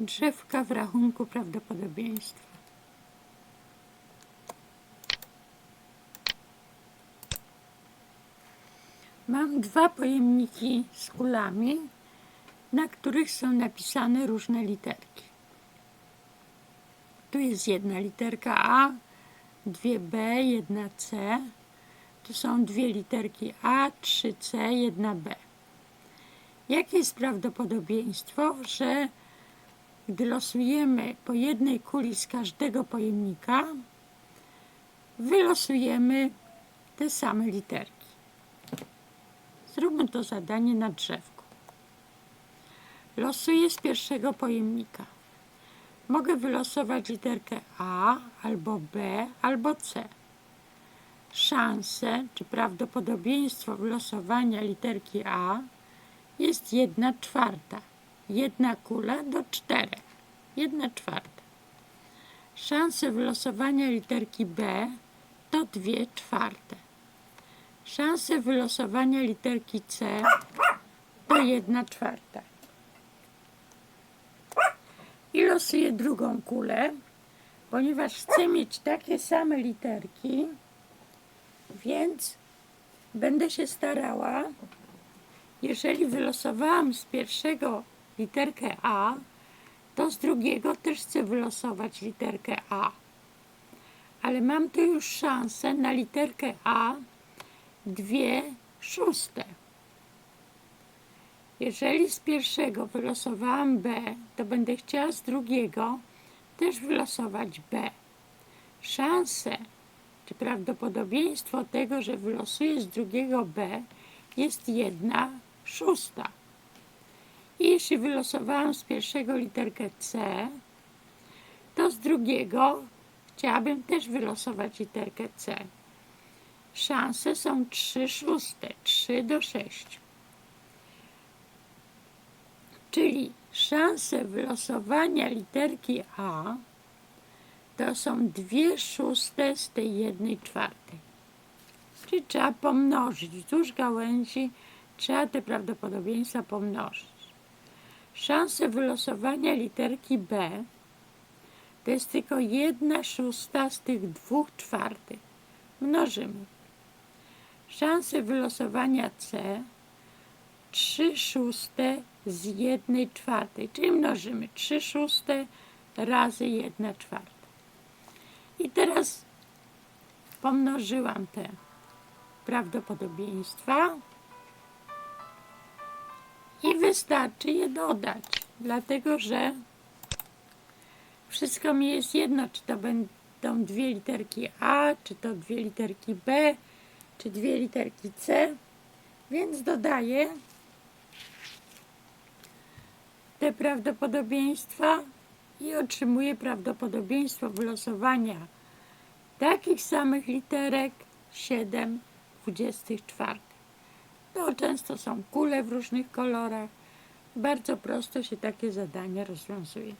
Drzewka w rachunku prawdopodobieństwa. Mam dwa pojemniki z kulami, na których są napisane różne literki. Tu jest jedna literka A, dwie B, jedna C. Tu są dwie literki A, trzy C, jedna B. Jakie jest prawdopodobieństwo, że gdy losujemy po jednej kuli z każdego pojemnika, wylosujemy te same literki? Zróbmy to zadanie na drzewku. Losuję z pierwszego pojemnika. Mogę wylosować literkę A, albo B, albo C. Szanse, czy prawdopodobieństwo wylosowania literki A jest jedna czwarta. Jedna kula do czterech. Jedna czwarta. Szanse wylosowania literki B to dwie czwarte. Szanse wylosowania literki C to jedna czwarta. I losuję drugą kulę, ponieważ chcę mieć takie same literki, więc będę się starała, jeżeli wylosowałam z pierwszego literkę A, to z drugiego też chcę wylosować literkę A. Ale mam tu już szansę na literkę A dwie szóste. Jeżeli z pierwszego wylosowałam B, to będę chciała z drugiego też wylosować B. Szanse, czy prawdopodobieństwo tego, że wylosuję z drugiego B, jest jedna szósta. I jeśli wylosowałam z pierwszego literkę C, to z drugiego chciałabym też wylosować literkę C. Szanse są 3 szóste, 3 do 6. Czyli szanse wylosowania literki A to są 2 szóste z tej jednej czwartej. Czyli trzeba pomnożyć. Wzdłuż gałęzi trzeba te prawdopodobieństwa pomnożyć. Szanse wylosowania literki B to jest tylko 1 szósta z tych dwóch czwartych. Mnożymy. Szanse wylosowania C 3 szóste z 1 czwartej, czyli mnożymy 3 szóste razy 1 czwarta. I teraz pomnożyłam te prawdopodobieństwa wystarczy je dodać, dlatego że wszystko mi jest jedno, czy to będą dwie literki A, czy to dwie literki B, czy dwie literki C, więc dodaję te prawdopodobieństwa i otrzymuję prawdopodobieństwo wylosowania takich samych literek 7 24. To często są kule w różnych kolorach. Bardzo prosto się takie zadania rozwiązuje.